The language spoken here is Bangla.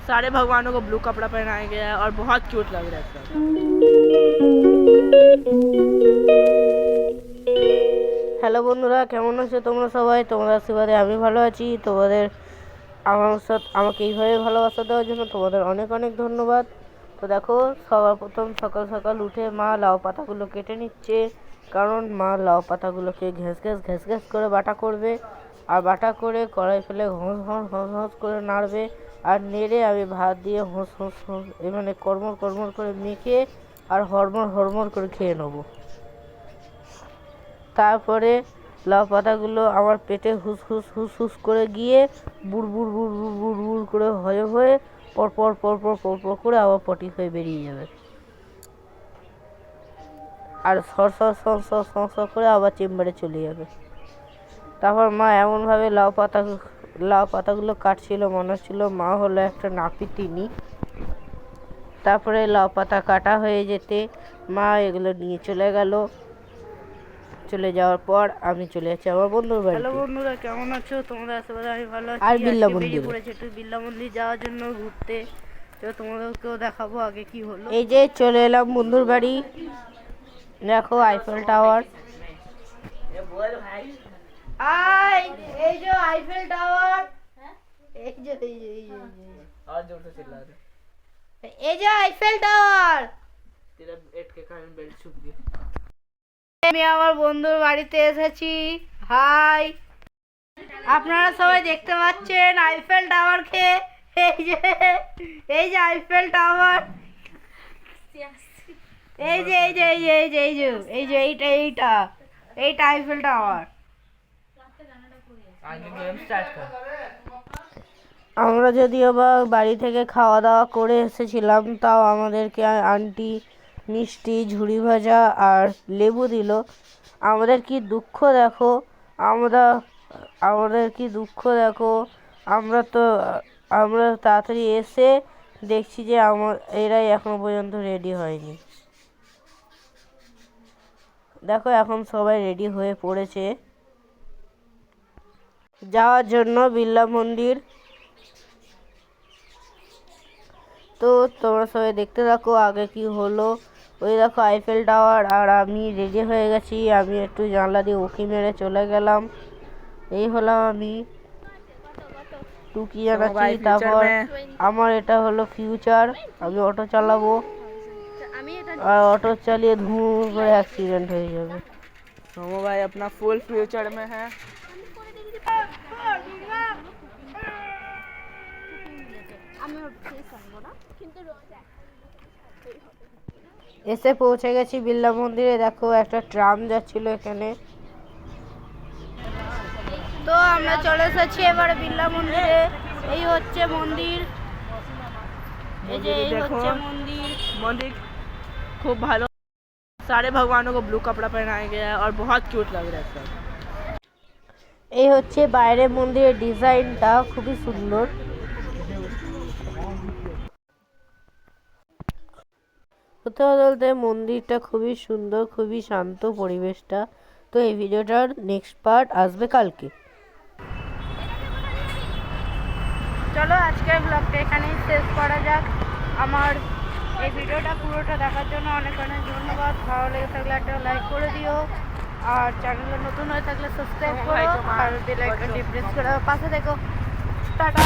सारे भगवानों को ब्लू कपड़ा पहनाया गया है और बहुत क्यूट लग रहा है सब হ্যালো বন্ধুরা কেমন আছো তোমরা সবাই তোমরা আশীর্বাদে আমি ভালো আছি তোমাদের আমার সাথে আমাকে এইভাবে ভালোবাসা দেওয়ার জন্য তোমাদের অনেক অনেক ধন্যবাদ তো দেখো সবার প্রথম সকাল সকাল উঠে মা লাউ পাতাগুলো কেটে নিচ্ছে কারণ মা লাউ পাতাগুলোকে ঘ্যাস ঘ্যাস ঘ্যাস ঘ্যাস করে বাটা করবে আর বাটা করে কড়াই ফেলে হস হস হস হস করে নাড়বে আর নেড়ে আমি ভাত দিয়ে হস হস হস মানে কর্মর কর্মর করে মেখে আর হরমর হরমর করে খেয়ে নেব। তারপরে লাউ পাতাগুলো আমার পেটে হুস হুস হুস হুস করে গিয়ে বুড় বুড় বুড় বুড় বুড় বুড় করে হয়ে হয়ে পরপর পরপর পরপর করে আবার পটি হয়ে বেরিয়ে যাবে। আর সর সর সর সর সর করে আবার চেম্বারে চলে যাবে। তারপর মা এমনভাবে লাউ পাতা লাউ পাতাগুলো কাটছিল মনে হচ্ছিল মা হলো একটা নাপিতিনি তারপরে লাউ পাতা কাটা হয়ে যেতে মা এগুলো নিয়ে চলে গেল। চলে যাওয়ার পর আমি চলে যাচ্ছি আমার বন্ধুর বাড়ি হ্যালো বন্ধুরা কেমন আছো? তোমরা আশেপাশে আমি ভালো আছি। আর বিড়লা মন্দির। পড়েছে একটু বিল্লা মন্দির যাওয়ার জন্য ঘুরতে। তো তোমাদেরকেও দেখাবো আগে কি হলো। এই যে চলে এলাম বন্ধুর বাড়ি। দেখো আইফেল টাওয়ার আই এই যে আইফেল টাওয়ার এই যে এই যে এই যে, এই যে। और जोर से चिल्ला रहे এই যে আইফেল টাওয়ার तेरा एट के कारण बेल्ट छुप गया আমি আমার বন্ধুর বাড়িতে এসেছি হাই আপনারা সবাই দেখতে পাচ্ছেন আইফেল টাওয়ারকে এই যে এই যে আইফেল টাওয়ার এই যে এই যে এই যে এই যে এই যে এই যে এইটা এইটা এইটা আইফেল টাওয়ার आगे गेम स्टार्ट कर আমরা যদিও বা বাড়ি থেকে খাওয়া দাওয়া করে এসেছিলাম, তাও আমাদেরকে আন্টি মিষ্টি, ঝুড়ি ভাজা আর লেবু দিল। আমাদের কি দুঃখ দেখো? আমরা, আমাদের কি দুঃখ দেখো? আমরা তো, আমরা তাড়াতাড়ি এসে দেখছি যে আমার, এরাই এখনও পর্যন্ত রেডি হয়নি। দেখো এখন সবাই রেডি হয়ে পড়েছে। যাওয়ার জন্য বিড়লা মন্দির তো তোমরা সবাই দেখতে থাকো আগে কি হলো ওই দেখো আইফেল টাওয়ার আর আমি রেডি হয়ে গেছি আমি একটু জানলা দিয়ে উঁকি মেরে চলে গেলাম এই হলাম আমি টুকি জানাচ্ছি ভাই, future তারপর में- আমার এটা হলো ফিউচার আমি অটো চালাবো আর অটো চালিয়ে ধুম করে অ্যাক্সিডেন্ট হয়ে যাবে सोमो भाई अपना फुल फ्यूचर में है এসে পৌঁছে গেছি বিড়লা মন্দিরে দেখো একটা ট্রাম যাচ্ছিল এখানে তো আমরা চলে এসেছি এবারে বিড়লা মন্দিরে এই হচ্ছে মন্দির এই যে এই देखो। হচ্ছে মন্দির मंदिर खूब भालो सारे भगवानों को ब्लू कपड़ा पहनाया गया है और बहुत क्यूट लग रहा है सब এই হচ্ছে বাইরের মন্দিরের ডিজাইনটা খুবই সুন্দর কোথাও বলতে মন্দিরটা খুবই সুন্দর খুবই শান্ত পরিবেশটা। তো এই ভিডিওটার নেক্সট পার্ট আসবে কালকে। চলো আজকের ব্লগটা এখানেই শেষ করা যাক। আমার এই ভিডিওটা পুরোটা দেখার জন্য অনেক অনেক ধন্যবাদ। ভালো লেগে থাকলে একটা লাইক করে দিও। আর চ্যানেলে নতুন হয়ে থাকলে সাবস্ক্রাইব করো। আর বেল আইকনটি প্রেস করে পাশে দেখো টাটা!